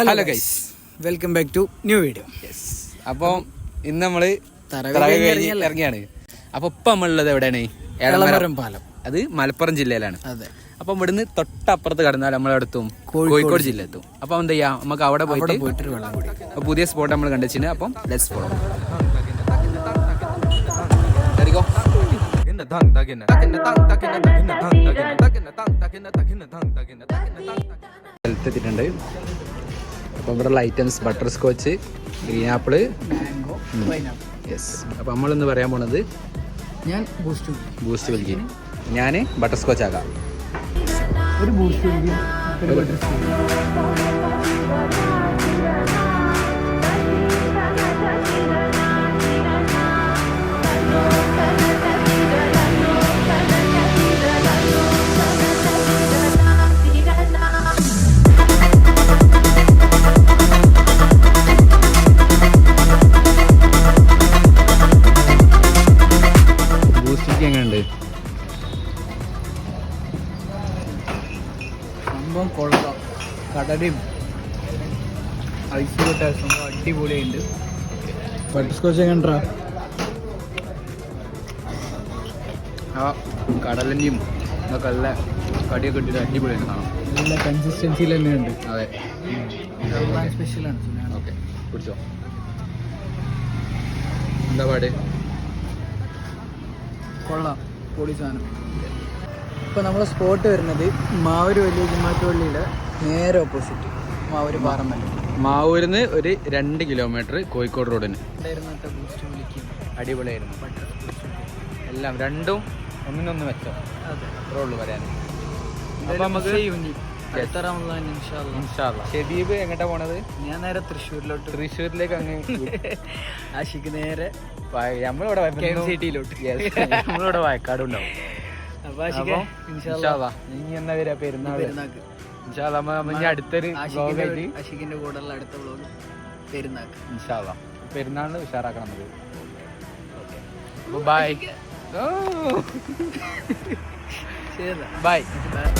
Hello guys welcome back to new video അപ്പോൾ ഇന്ന് ഇറങ്ങിയല്ലേ? ഇറങ്ങിയാണ് അപ്പൊ ഇപ്പൊ നമ്മളുള്ളത് എവിടെയാണ് എളമരം പാലം അത് മലപ്പുറം ജില്ലയിലാണ് അതെ അപ്പൊ ഇവിടുന്ന് തൊട്ടപ്പുറത്ത് കടന്നാൽ നമ്മളെടുത്തും കോഴിക്കോട് കോഴിക്കോട് ജില്ല എത്തും അപ്പൊ എന്താ ചെയ്യാ നമുക്ക് അവിടെ പോയിട്ട് പോയിട്ട് വെള്ളം കൂടി അപ്പൊ പുതിയ സ്പോട്ട് നമ്മൾ കണ്ടുവച്ചിന് അപ്പം ലെറ്റ്സ് എത്തിയിട്ടുണ്ട് അപ്പോൾ ഇവിടെയുള്ള items butter scotch green apple yes അപ്പോൾ നമ്മളിന്ന് പറയാൻ പോണത് ഞാൻ ബൂസ്റ്റ് ബൂസ്റ്റ് വിൽക്കി ഞാൻ ബട്ടർ സ്കോച്ച് ആകാം ഒരു ബൂസ്റ്റ് ഒരു ബട്ടർ ബൂസ്റ്റ് സംഭവം കൊള്ളാം. കടലയും ഐസ് കൊട്ട സംഭവം അടിപൊളിയുണ്ട്. ബട്ടർ സ്കോച്ച് ആ കടലന്റെയും ഇതൊക്കെ നല്ല കടിയൊക്കെ ഇട്ടിട്ട് അടിപൊളിയാണ് കാണാം. നല്ല കൺസിസ്റ്റൻസിയിൽ തന്നെയുണ്ട് അതെ. സ്പെഷ്യലാണ് ഓക്കെ കുടിച്ചോ എന്താ പാട്? കൊള്ളാം പൊടി സാധനം. ഇപ്പോൾ നമ്മൾ സ്പോട്ട് വരുന്നത് മാവൂര് വലിയ ജുമാറ്റുപള്ളിയുടെ നേരെ ഓപ്പോസിറ്റ് മാവൂര് പാറമല്ല മാവൂരിന്ന് ഒരു രണ്ട് കിലോമീറ്റർ കോഴിക്കോട് റോഡിന് അടിപൊളിയായിരുന്നു. എല്ലാം രണ്ടും ഒന്നിനൊന്ന് മെച്ചം. അതെ. വരാൻ അപ്പൊ നമുക്ക് ഷെദീബ് എങ്ങോട്ടാ പോണത്? ഞാൻ നേരെ തൃശ്ശൂരിലോട്ട്. തൃശ്ശൂരിലേക്ക് അങ്ങ് ആശിക്ക് നേരെ നമ്മളിവിടെ. നമ്മളിവിടെ വയക്കാട് ഉണ്ടാവും അപ്പൊ ആഷിക്ക് ഇൻഷാല്ലാ. ഇനി എന്നാ വരാ ഇനി അടുത്തൊരു കൂടെയുള്ള അടുത്ത വ്ളോഗ് പെരുന്നാക്ക്. ഇൻഷാല്ലാ. പെരുന്നാളിന് ഉഷാറാക്കണം നമുക്ക്. Bye bye bye